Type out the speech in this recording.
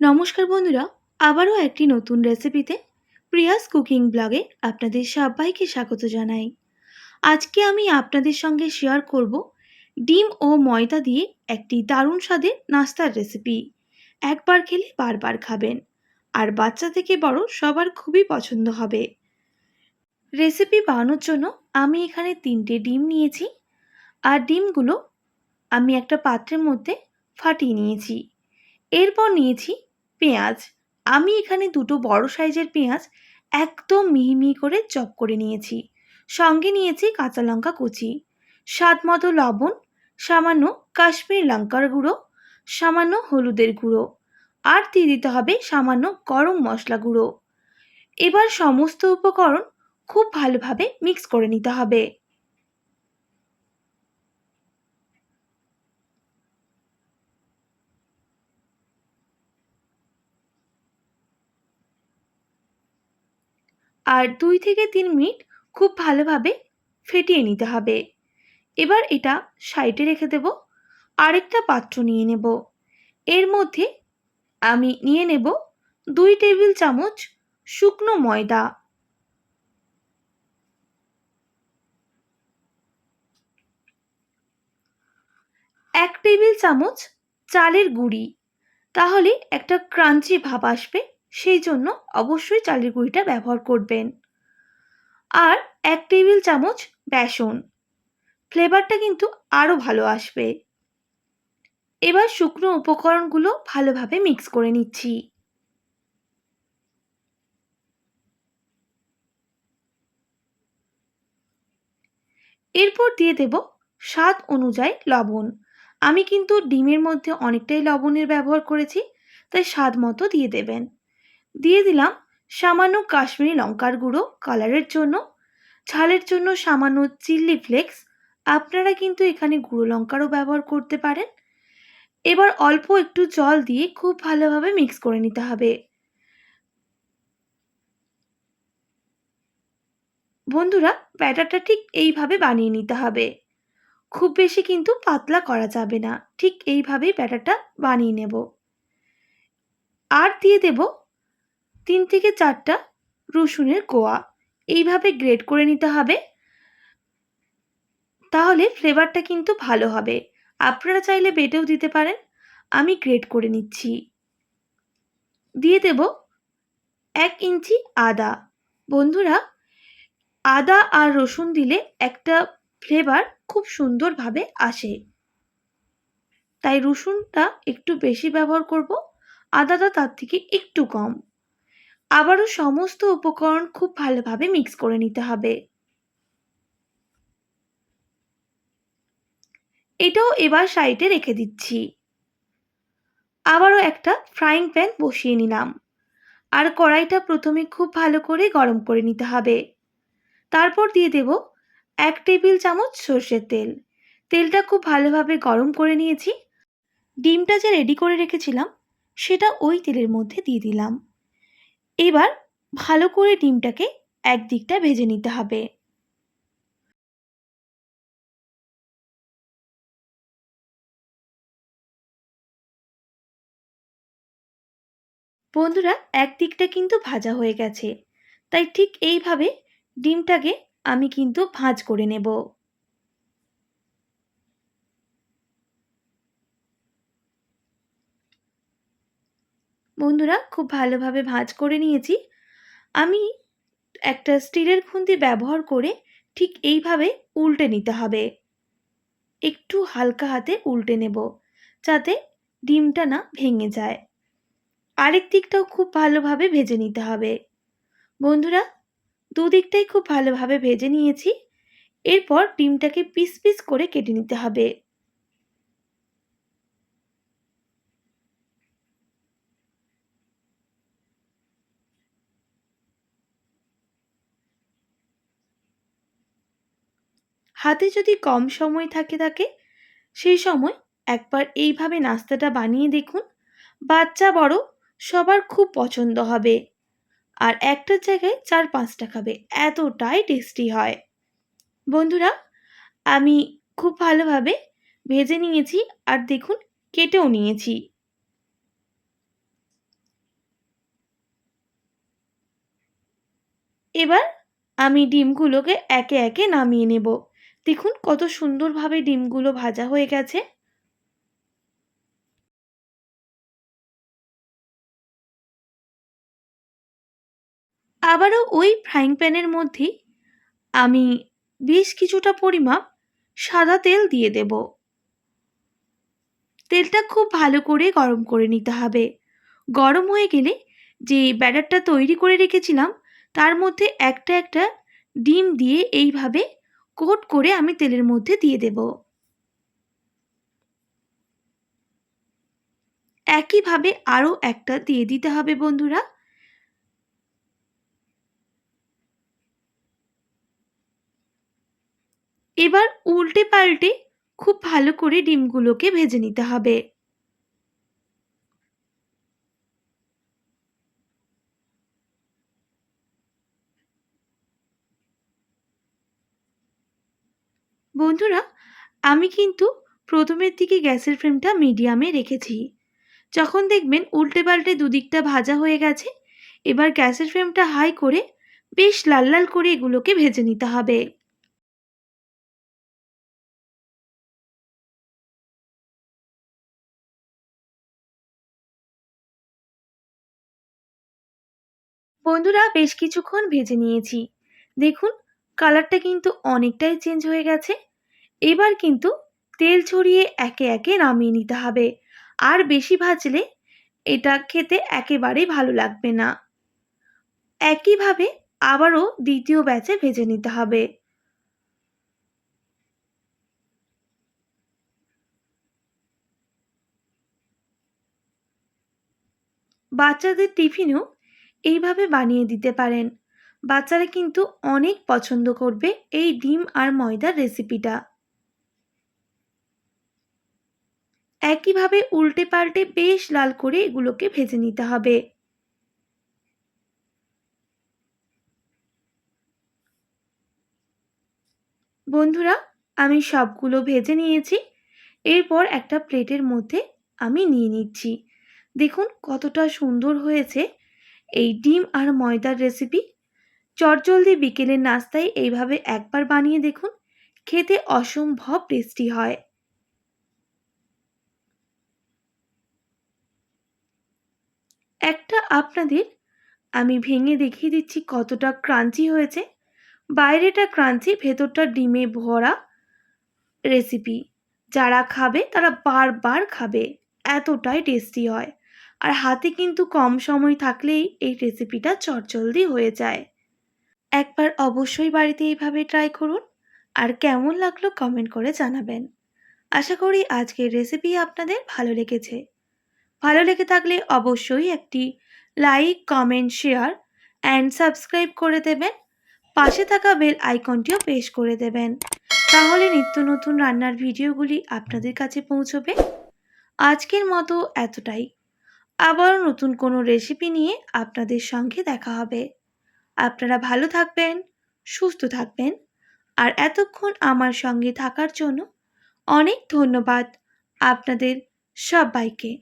নমস্কার বন্ধুরা, আবারও একটি নতুন রেসিপিতে প্রিয়াস কুকিং ব্লগে আপনাদের সবাইকে স্বাগত জানাই। আজকে আমি আপনাদের সঙ্গে শেয়ার করব ডিম ও ময়দা দিয়ে একটি দারুণ স্বাদের নাস্তার রেসিপি একবার খেলে বারবার খাবেন, আর বাচ্চা থেকে বড় সবার খুবই পছন্দ হবে। রেসিপি বানানোর জন্য আমি এখানে তিনটে ডিম নিয়েছি, আর ডিমগুলো আমি একটা পাত্রের মধ্যে ফাটিয়ে নিয়েছি। এরপর নিয়েছি পেঁয়াজ। আমি এখানে দুটো বড় সাইজের পেঁয়াজ একদম মিহি মিহি করে চপ করে নিয়েছি। সঙ্গে নিয়েছি কাঁচা লঙ্কা কুচি। স্বাদ মতো লবণ, সামান্য কাশ্মীর লঙ্কার গুঁড়ো, সামান্য হলুদের গুঁড়ো। আর দিয়ে দিতে হবে সামান্য গরম মশলা গুঁড়ো। এবার সমস্ত উপকরণ খুব ভালোভাবে মিক্স করে নিতে হবে। আর দুই থেকে তিন মিনিট খুব ভালোভাবে ফেটিয়ে নিতে হবে। এবার এটা সাইডে রেখে দেব। আরেকটা পাত্র নিয়ে নেব। এর মধ্যে আমি নিয়ে নেব দুই টেবিল চামচ শুকনো ময়দা। এক টেবিল চামচ চালের গুঁড়ি। তাহলে একটা ক্রাঞ্চি ভাব আসবে। সেই জন্য অবশ্যই চালের গুঁড়িটা ব্যবহার করবেন। আর এক টেবিল চামচ বেসন। ফ্লেভারটা কিন্তু আরও ভালো আসবে। এবার শুকনো উপকরণগুলো ভালোভাবে মিক্স করে নিচ্ছি। এরপর দিয়ে দেব স্বাদ অনুযায়ী লবণ। আমি কিন্তু ডিমের মধ্যে অনেকটাই লবণের ব্যবহার করেছি, তাই স্বাদ মতো দিয়ে দেবেন। দিয়ে দিলাম সামান্য কাশ্মীরি লঙ্কার গুঁড়ো কালারের জন্য। ঝালের জন্য সামান্য চিল্লি ফ্লেক্স। আপনারা কিন্তু এখানে গুঁড়ো লঙ্কারও ব্যবহার করতে পারেন। এবার অল্প একটু জল দিয়ে খুব ভালোভাবে মিক্স করে নিতে হবে। বন্ধুরা, ব্যাটারটা ঠিক এইভাবে বানিয়ে নিতে হবে। খুব বেশি কিন্তু পাতলা করা যাবে না। ঠিক এইভাবেই ব্যাটারটা বানিয়ে নেব। আর দিয়ে দেব তিন থেকে চারটা রসুনের কোয়া। এইভাবে গ্রেড করে নিতে হবে। তাহলে ফ্লেভারটা কিন্তু ভালো হবে। আপনারা চাইলে বেটেও দিতে পারেন। আমি গ্রেড করে নিচ্ছি। দিয়ে দেব এক ইঞ্চি আদা। বন্ধুরা, আদা আর রসুন দিলে একটা ফ্লেভার খুব সুন্দরভাবে আসে। তাই রসুনটা একটু বেশি ব্যবহার করব। আদাটা তার থেকে একটু কম। আবারও সমস্ত উপকরণ খুব ভালোভাবে মিক্স করে নিতে হবে। এটাও এবার সাইডে রেখে দিচ্ছি। আবারও একটা ফ্রাইং প্যান বসিয়ে নিলাম। আর কড়াইটা প্রথমে খুব ভালো করে গরম করে নিতে হবে। তারপর দিয়ে দেব এক টেবিল চামচ সর্ষের তেল। তেলটা খুব ভালোভাবে গরম করে নিয়েছি। ডিমটা যে রেডি করে রেখেছিলাম, সেটা ওই তেলের মধ্যে দিয়ে দিলাম। এবার ভালো করে ডিমটাকে একদিকটা ভেজে নিতে হবে। বন্ধুরা, একদিকটা কিন্তু ভাজা হয়ে গেছে। তাই ঠিক এইভাবে ডিমটাকে আমি কিন্তু ভাঁজ করে নেব। বন্ধুরা, খুব ভালোভাবে ভাঁজ করে নিয়েছি। আমি একটা স্টিলের খুন্তি ব্যবহার করে ঠিক এইভাবে উল্টে নিতে হবে। একটু হালকা হাতে উল্টে নেব, যাতে ডিমটা না ভেঙে যায়। আরেক দিকটাও খুব ভালোভাবে ভেজে নিতে হবে। বন্ধুরা, দুদিকটাই খুব ভালোভাবে ভেজে নিয়েছি। এরপর ডিমটাকে পিস পিস করে কেটে নিতে হবে। হাতে যদি কম সময় থাকে থাকে সেই সময় একবার এইভাবে নাস্তাটা বানিয়ে দেখুন। বাচ্চা বড়, সবার খুব পছন্দ হবে। আর একটা জায়গায় চার পাঁচটা খাবে, এতটাই টেস্টি হয়। বন্ধুরা, আমি খুব ভালোভাবে ভেজে নিয়েছি আর দেখুন, কেটেও নিয়েছি। এবার আমি ডিমগুলোকে একে একে নামিয়ে নেব। দেখুন কত সুন্দরভাবে ডিমগুলো ভাজা হয়ে গেছে। আবারও ওই ফ্রাইং প্যানের মধ্যে আমি বেশ কিছুটা পরিমাপ সাদা তেল দিয়ে দেব। তেলটা খুব ভালো করে গরম করে নিতে হবে। গরম হয়ে গেলে যে ব্যাটারটা তৈরি করে রেখেছিলাম, তার মধ্যে একটা একটা ডিম দিয়ে এইভাবে কোট করে আমি তেলের মধ্যে দিয়ে দেব। একইভাবে আরও একটা দিয়ে দিতে হবে বন্ধুরা। এবার উল্টে পাল্টে খুব ভালো করে ডিমগুলোকে ভেজে নিতে হবে। বন্ধুরা, আমি কিন্তু প্রথমের দিকে গ্যাসের ফ্লেমটা মিডিয়ামে রেখেছি। যখন দেখবেন উল্টে পাল্টে দুদিকটা ভাজা হয়ে গেছে, এবার গ্যাসের ফ্লেমটা হাই করে বেশ লাল লাল করে এগুলোকে ভেজে নিতে হবে। বন্ধুরা, বেশ কিছুক্ষণ ভেজে নিয়েছি। দেখুন, কালারটা কিন্তু অনেকটাই চেঞ্জ হয়ে গেছে। এবার কিন্তু তেল ছড়িয়ে একে একে নামিয়ে নিতে হবে। আর বেশি ভাজলে এটা খেতে একেবারেই ভালো লাগবে না। একইভাবে আবারও দ্বিতীয় ব্যাচে ভেজে নিতে হবে। বাচ্চাদের টিফিনও এইভাবে বানিয়ে দিতে পারেন। বাচ্চারা কিন্তু অনেক পছন্দ করবে এই ডিম আর ময়দার রেসিপিটা। একইভাবে উল্টে পাল্টে বেশ লাল করে এগুলোকে ভেজে নিতে হবে। বন্ধুরা, আমি সবগুলো ভেজে নিয়েছি। এরপর একটা প্লেটের মধ্যে আমি নিয়ে নিচ্ছি। দেখুন কতটা সুন্দর হয়েছে এই ডিম আর ময়দার রেসিপি। চটজলদি বিকেলের নাস্তায় এইভাবে একবার বানিয়ে দেখুন, খেতে অসম্ভব টেস্টি হয় একটা আপনাদের? আমি ভেঙে দেখিয়ে দিচ্ছি কতটা ক্রাঞ্চি হয়েছে। বাইরেটা ক্রাঞ্চি ভেতরটা ডিমে ভরা রেসিপি যারা খাবে, তারা বারবার খাবে। এতটাই টেস্টি হয়। আর হাতে কিন্তু কম সময় থাকলেই এই রেসিপিটা চটজলদি হয়ে যায়। একবার অবশ্যই বাড়িতে এইভাবে ট্রাই করুন। আর কেমন লাগল কমেন্ট করে জানাবেন। আশা করি আজকের রেসিপি আপনাদের ভালো লেগেছে। ভালো লেগে থাকলে অবশ্যই একটি like comment share and subscribe করে দেবেন। পাশে থাকা বেল আইকনটিও পেশ করে দেবেন। তাহলে নিত্য নতুন রান্নার ভিডিওগুলি আপনাদের কাছে পৌঁছবে। আজকের মতো এতটাই। আবারও নতুন কোনো রেসিপি নিয়ে আপনাদের সঙ্গে দেখা হবে। আপনারা ভালো থাকবেন, সুস্থ থাকবেন আর এতক্ষণ আমার সঙ্গে থাকার জন্য অনেক ধন্যবাদ আপনাদের সবাইকে।